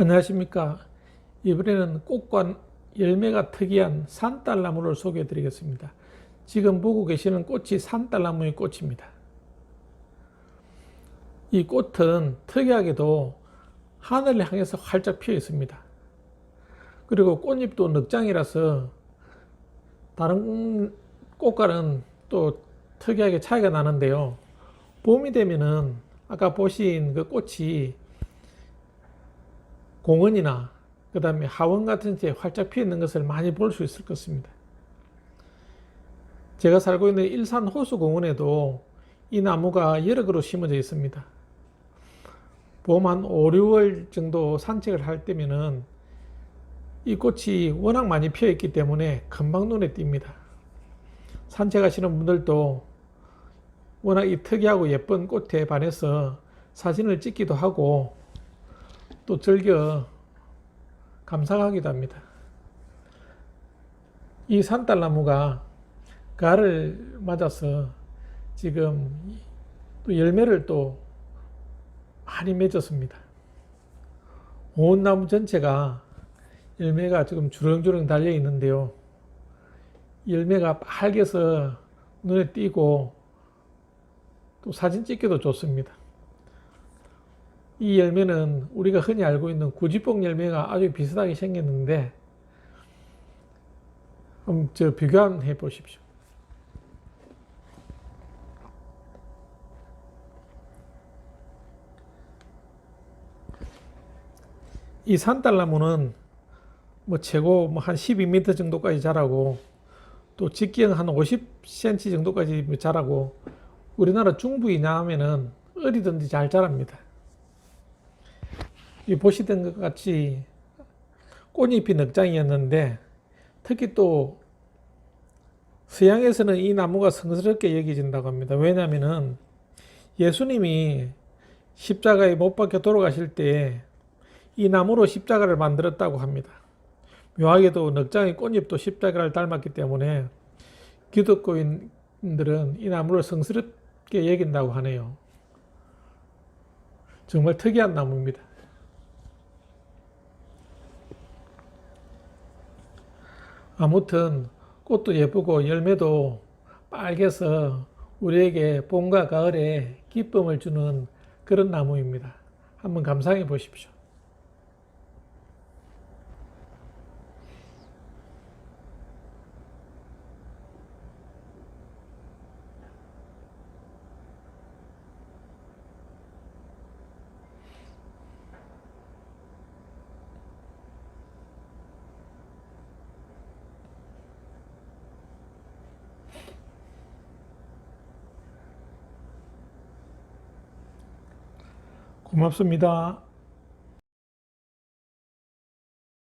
안녕하십니까. 이번에는 꽃과 열매가 특이한 산딸나무를 소개해 드리겠습니다. 지금 보고 계시는 꽃이 산딸나무의 꽃입니다. 이 꽃은 특이하게도 하늘을 향해서 활짝 피어 있습니다. 그리고 꽃잎도 늑장이라서 다른 꽃과는 또 특이하게 차이가 나는데요. 봄이 되면은 아까 보신 그 꽃이 공원이나 그 다음에 하원 같은 데 활짝 피어 있는 것을 많이 볼 수 있을 것입니다. 제가 살고 있는 일산 호수공원에도 이 나무가 여러 그루 심어져 있습니다. 봄 한 5, 6월 정도 산책을 할 때면은 이 꽃이 워낙 많이 피어 있기 때문에 금방 눈에 띕니다. 산책하시는 분들도 워낙 이 특이하고 예쁜 꽃에 반해서 사진을 찍기도 하고 또 즐겨 감상하기도 합니다. 이 산딸나무가 가을 맞아서 지금 또 열매를 또 많이 맺었습니다. 온 나무 전체가 열매가 지금 주렁주렁 달려 있는데요. 열매가 빨개서 눈에 띄고 또 사진 찍기도 좋습니다. 이 열매는 우리가 흔히 알고 있는 구지뽕 열매가 아주 비슷하게 생겼는데 한번 저 비교해 보십시오. 이 산딸나무는 뭐 최고 뭐 한 12m 정도까지 자라고 또 직경 한 50cm 정도까지 자라고 우리나라 중부 이남에는 어디든지 잘 자랍니다. 이 보시던 것 같이 꽃잎이 넉장이었는데 특히 또 서양에서는 이 나무가 성스럽게 여겨진다고 합니다. 왜냐하면은 예수님이 십자가에 못 박혀 돌아가실 때 이 나무로 십자가를 만들었다고 합니다. 묘하게도 넉장의 꽃잎도 십자가를 닮았기 때문에 기독교인들은 이 나무를 성스럽게 여긴다고 하네요. 정말 특이한 나무입니다. 아무튼 꽃도 예쁘고 열매도 빨개서 우리에게 봄과 가을에 기쁨을 주는 그런 나무입니다. 한번 감상해 보십시오. 고맙습니다.